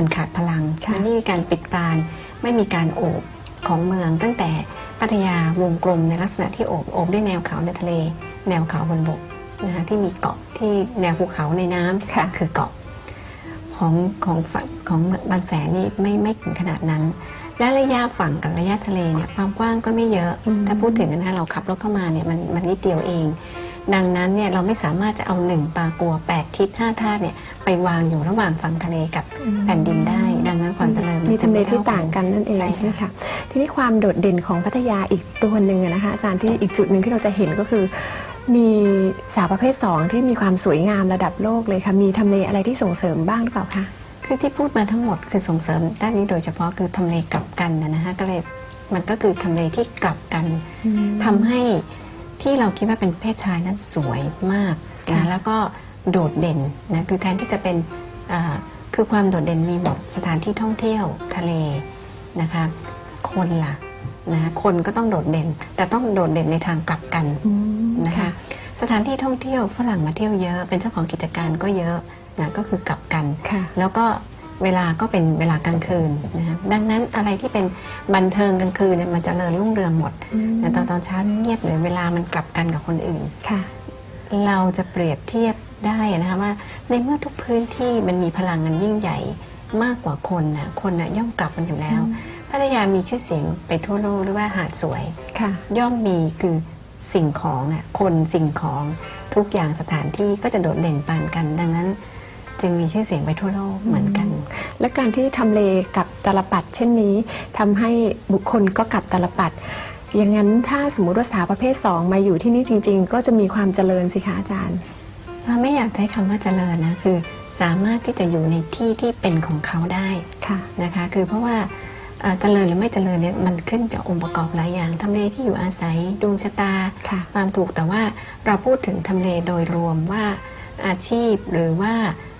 มันขาดพลังค่ะมันไม่มีการปิดปรานไม่มีการโอบของเมืองตั้งแต่พัทยาวงกลมในลักษณะที่โอบโอบด้วยแนวเขาในทะเล แนวเขาบนบกนะคะที่มีเกาะที่แนวภูเขาในน้ำค่ะคือเกาะของของฝั่งของบางแสนนี่ไม่ไม่ถึงขนาดนั้น และระยะฝั่งกับระยะทะเลเนี่ยความกว้างก็ไม่เยอะอืมถ้าพูดถึงนะคะเราขับรถเข้ามาเนี่ยมันมันนิดเดียวเอง ดังนั้นเนี่ยเราไม่สามารถจะเอาหนึ่งปลากัวแปดทิศห้าธาตุเนี่ยไปวางอยู่ระหว่างฝั่งทะเลกับแผ่นดินได้ ดังนั้นความเจริญนมีจะทำเลไที่ต่างกันนั่นเองใช่ใช่ไหมค่ะคะทีนี้ความโดดเด่นของพัทยาอีกตัวหนึ่งอะนะคะอาจารย์ที่อีกจุดหนึ่งที่เราจะเห็นก็คือมีสาวประเภทสองที่มีความสวยงามระดับโลกเลยค่ะ มีทำเลอะไรที่ส่งเสริมบ้างหรือเปล่าคะคือที่พูดมาทั้งหมดคือส่งเสริมด้านนี้โดยเฉพาะคือทำเลกลับกันนะนะคะก็เลยมันก็คือทำเลที่กลับกันทำให้ ที่เราคิดว่าเป็นเพศชายนั้นสวยมากค่ะนะแล้วก็โดดเด่นนะคือแทนที่จะเป็นอ่าคือความโดดเด่นมีหมดสถานที่ท่องเที่ยวทะเลนะคะคนล่ะนะคนก็ต้องโดดเด่น แต่ต้องโดดเด่นในทางกลับกันอืมนะคะสถานที่ท่องเที่ยวฝรั่งมาเที่ยวเยอะ เป็นเจ้าของกิจการก็เยอะนะก็คือกลับกันค่ะแล้วก็ เวลาก็เป็นเวลากลางคืนนะคะดังนั้นอะไรที่เป็นบันเทิงกลางคืนเนี่ยมันจเจริญรุ่งเรืองหมดอืมแต่ตอนตอนเช้าเงียบเลยเวลามันกลับกันกับคนอื่นค่ะ เราจะเปรียบเทียบได้นะคะว่าในเมื่อทุกพื้นที่มันมีพลังงานยิ่งใหญ่มากกว่าคนนะคนนะย่อมกลับมันอยู่แล้วพัทยามีชื่อเสียงไปทั่วโลกหรือว่าหาดสวยค่ะย่อมมีคือสิ่งของอะคนสิ่งของทุกอย่างสถานที่ก็จะโดดเด่นปานกันดังนั้น จึงมีชื่อเสียงไปทั่วโลกเหมือนกัน และการที่ทำเลกับตาลปัดเช่นนี้ทำให้บุคคลก็กลับตาลปัดอย่างนั้นถ้าสมมุติว่าสาวประเภทสองมาอยู่ที่นี่จริง ๆ ก็จะมีความเจริญสิคะอาจารย์เราไม่อยากใช้คำว่าเจริญนะคือ สามารถที่จะอยู่ในที่ที่เป็นของเขาได้ค่ะนะคะ คือเพราะว่าเอ่อเจริญหรือไม่เจริญเนี่ยมันขึ้นจากองค์ประกอบหลายอย่างทำเลที่อยู่อาศัยดวงชะตาค่ะความถูกแต่ว่าเราพูดถึงทำเลโดยรวมว่า อาชีพหรือว่า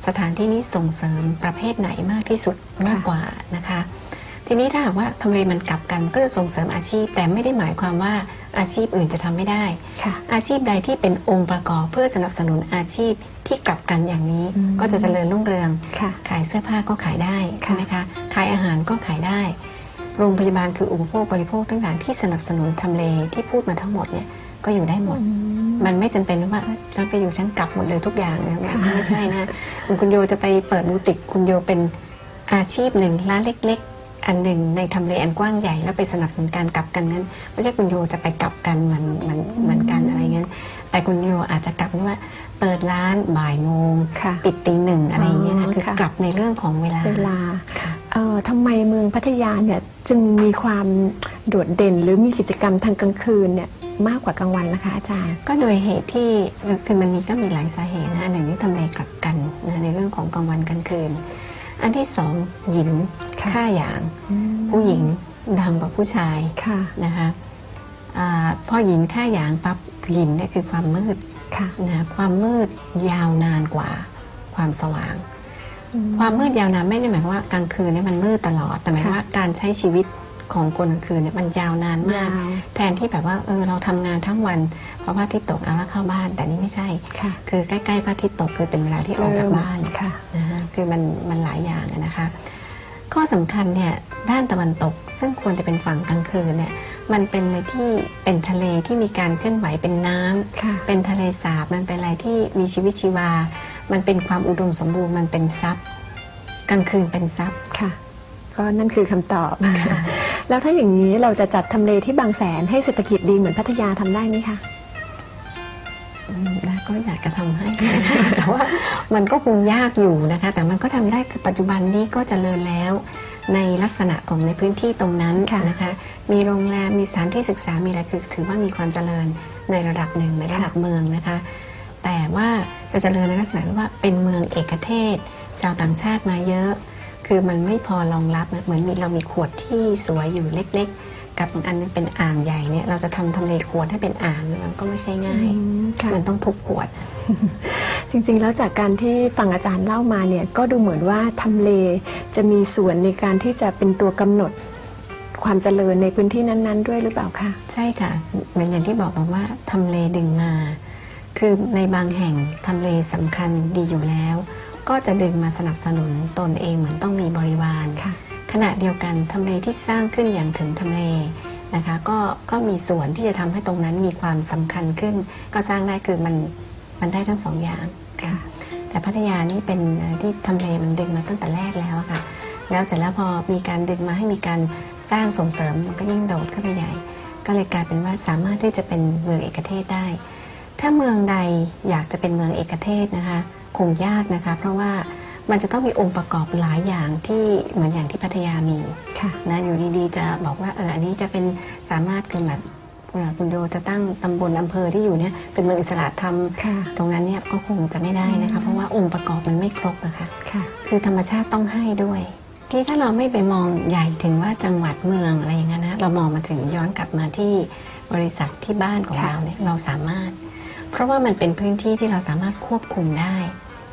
สถานที่นี้ส่งเสริมประเภทไหนมากที่สุดมากกว่านะคะ ทีนี้ถ้าหากว่าทำเลมันกลับกันก็จะส่งเสริมอาชีพ แต่ไม่ได้หมายความว่าอาชีพอื่นจะทำไม่ได้ค่ะอาชีพใดที่เป็นองค์ประกอบเพื่อสนับสนุนอาชีพที่กลับกันอย่างนี้อืมก็จะเจริญรุ่งเรืองค่ะขายเสื้อผ้าก็ขายได้ค่ะใช่ไหมคะขายอาหารก็ขายได้ โรงพยาบาลคืออุปโภคบริโภคต่างๆที่สนับสนุนทำเลที่พูดมาทั้งหมดเนี่ยก็อยู่ได้หมด มันไม่จำเป็นว่าเอ้ยฉันไปอยู่ฉันกลับหมดเลยทุกอย่างนะค่ะไม่ใช่นะคุณโยจะไปเปิดบูติกคุณโยเป็นอาชีพหนึ่งร้านเล็ก ๆ อันหนึ่งในทำเลอันกว้างใหญ่แล้วไปสนับสนุนการกลับกันนั้น ไม่ใช่คุณโยจะไปกลับกันเหมือนเหมือนเหมือนกันอะไรเงี้ยแต่คุณโยอาจจะกลับว่าเปิดร้านบ่ายโมงค่ะปิดตีหนึ่งอะไรอย่างเงี้ยอ๋นะอคือค่ะกลับในเรื่องของเวลาเวลาค่ะเอ่อทำไมเมืองพัทยาเนี่ยจึงมีความโดดเด่นหรือมีกิจกรรมทางกลางคืนเนี่ย มากกว่ากลางวันนะคะอาจารย์ ก็โดยเหตุที่เอ่อคือมันมีก็มีหลายสาเหตุนะอันหนึ่งที่ทำเลกลับกันนะในเรื่องของกลางวันกลางคืน อันที่สองหยินค่ะฆ่าหยางผู้หญิงดำกว่าผู้ชายค่ะนะคะอาพอหยินฆ่าหยางปั๊บหยินเนี่ยคือความมืดค่ะนะความมืดยาวนานกว่าความสว่าง ความมืดยาวนานไม่ได้หมายความว่ากลางคืนเนี่ยมันมืดตลอดแต่หมายความค่ะว่าการใช้ชีวิต ของคนกลางคืนเนี่ยมันยาวนานมาก ยาวแทนที่แบบว่าเออเราทำงานทั้งวันเพราะว่าที่ตกเอาแล้วเข้าบ้าน แต่นี่ไม่ใช่ ค่ะคือใกล้ๆพระอาทิตย์ตกคือเป็นเวลาที่ออกจากบ้าน ค่ะ นะฮะคือมันมันหลายอย่างอะนะคะ ข้อสำคัญเนี่ยด้านตะวันตกซึ่งควรจะเป็นฝั่งกลางคืนเนี่ยมันเป็นในที่เป็นทะเลที่มีการเคลื่อนไหวเป็นน้ำค่ะ เป็นทะเลสาบมันเป็นอะไรที่มีชีวิตชีวา มันเป็นความอุดมสมบูรณ์มันเป็นทรัพย์ กลางคืนเป็นทรัพย์ ค่ะ ก็นั่นคือคำตอบ แล้วถ้าอย่างนี้เราจะจัดทำเลที่บางแสนให้เศรษฐกิจดีเหมือนพัทยาทำได้ไหมคะ อืมนะก็อยากจะทำให้ แต่ว่ามันก็คงยากอยู่นะคะ แต่มันก็ทำได้คือปัจจุบันนี้ก็เจริญแล้ว ในลักษณะของในพื้นที่ตรงนั้นค่ะนะคะ มีโรงแรมมีสถานที่ศึกษามีอะไรคือถือว่ามีความเจริญในระดับหนึ่งในระดับเมืองนะคะ แต่ว่าจะเจริญในลักษณะที่ว่าเป็นเมืองเอกเทศ ชาวต่างชาติมาเยอะ คือมันไม่พอรองรับนะเหมือนมีเรามีขวดที่สวยอยู่เล็ก ๆ กับบางอันนึงเป็นอ่างใหญ่เนี่ยเราจะทำทำเลขวดให้เป็นอ่างมันก็ไม่ใช่ง่ายอืมค่ะมันต้องทุบขวด จริงๆ แล้วจากการที่ฟังอาจารย์เล่ามาเนี่ยก็ดูเหมือนว่าทำเลจะมีส่วนในการที่จะเป็นตัวกำหนดความเจริญในพื้นที่นั้น ๆ ด้วยหรือเปล่าคะใช่ค่ะเหมือนอย่างที่บอกบอกว่าทำเลดึงมา คือในบางแห่งทำเลสำคัญดีอยู่แล้ว ก็จะดึงมาสนับสนุนตนเองเหมือนต้องมีบริวารค่ะขณะเดียวกันทำเลที่สร้างขึ้นอย่างถึงทำเลนะคะก็ก็มีส่วนที่จะทำให้ตรงนั้นมีความสำคัญขึ้น ก็สร้างได้คือมันมันได้ทั้งสองอย่างค่ะแต่พัทยานี่เป็นเอ่อที่ทำเลมันดึงมาตั้งแต่แรกแล้วอะค่ะแล้วเสร็จแล้วพอมีการดึงมาให้มีการสร้างส่งเสริมมันก็ยิ่งโดดขึ้นไปใหญ่ ก็เลยกลายเป็นว่าสามารถที่จะเป็นเมืองเอกเทศได้ ถ้าเมืองใดอยากจะเป็นเมืองเอกเทศนะคะคงยากนะคะ เพราะว่ามันจะต้องมีองค์ประกอบหลายอย่างที่เหมือนอย่างที่พัทยามีค่ะนะอยู่ดีๆ จะบอกว่าเอออันนี้จะเป็นสามารถคือแบบเอ่อคุณโยจะตั้งตำบลอำเภอที่อยู่เนี่ยเป็นเมืองอิสระทค่ะำตรงนั้นเนี่ยก็คงจะไม่ได้นะคะ เพราะว่าองค์ประกอบมันไม่ครบอะค่ะค่ะ คือธรรมชาติต้องให้ด้วย ที่ถ้าเราไม่ไปมองใหญ่ถึงว่าจังหวัดเมืองอะไรอย่างนั้นนะเรามองมาถึงย้อนกลับมาที่บริษัทที่บ้านของค่ะเราเนี่ยเราสามารถ เพราะว่ามันเป็นพื้นที่ที่เราสามารถควบคุมได้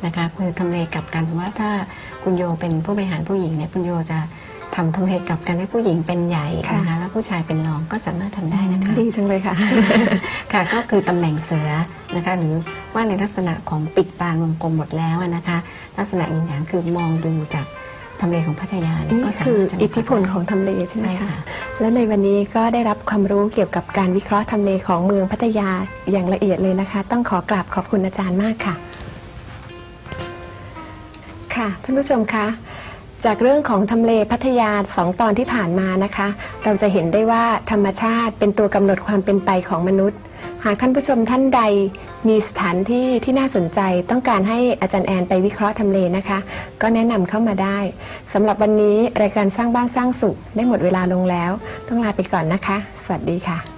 นะคะคือทำเลกลับกันสมมติว่าถ้าคุณโยเป็นผู้บริหารผู้หญิงเนี่ยคุณโยจะทำทำเลกลับกันให้ผู้หญิงเป็นใหญ่นะคะแล้วผู้ชายเป็นรองก็สามารถทำได้นะคะดีจังเลยค่ะค่ะก็คือตำแหน่งเสือนะคะหรือว่าในลักษณะของปิดตาวงกลมหมดแล้วอะนะคะ ลักษณะอย่างอย่างคือมองดูจาก ทำเลของพัทยาเนี่ยนี่ก็สาคือมารถจะอิทธิพลของทำเลใช่ไหมใช่คะค่ะและในวันนี้ก็ได้รับความรู้เกี่ยวกับการวิเคราะห์ทำเลของเมืองพัทยาอย่างละเอียดเลยนะคะ ต้องขอกราบขอบคุณอาจารย์มากค่ะ ค่ะท่านผู้ชมคะจากเรื่องของทำเลพัทยาสองตอนที่ผ่านมานะคะ เราจะเห็นได้ว่าธรรมชาติเป็นตัวกำหนดความเป็นไปของมนุษย์ หากท่านผู้ชมท่านใดมีสถานที่ที่น่าสนใจ ต้องการให้อาจารย์แอนไปวิเคราะห์ทำเลนะคะ ก็แนะนำเข้ามาได้สำหรับวันนี้รายการสร้างบ้านสร้างสุขได้หมดเวลาลงแล้ว ต้องลาไปก่อนนะคะ สวัสดีค่ะ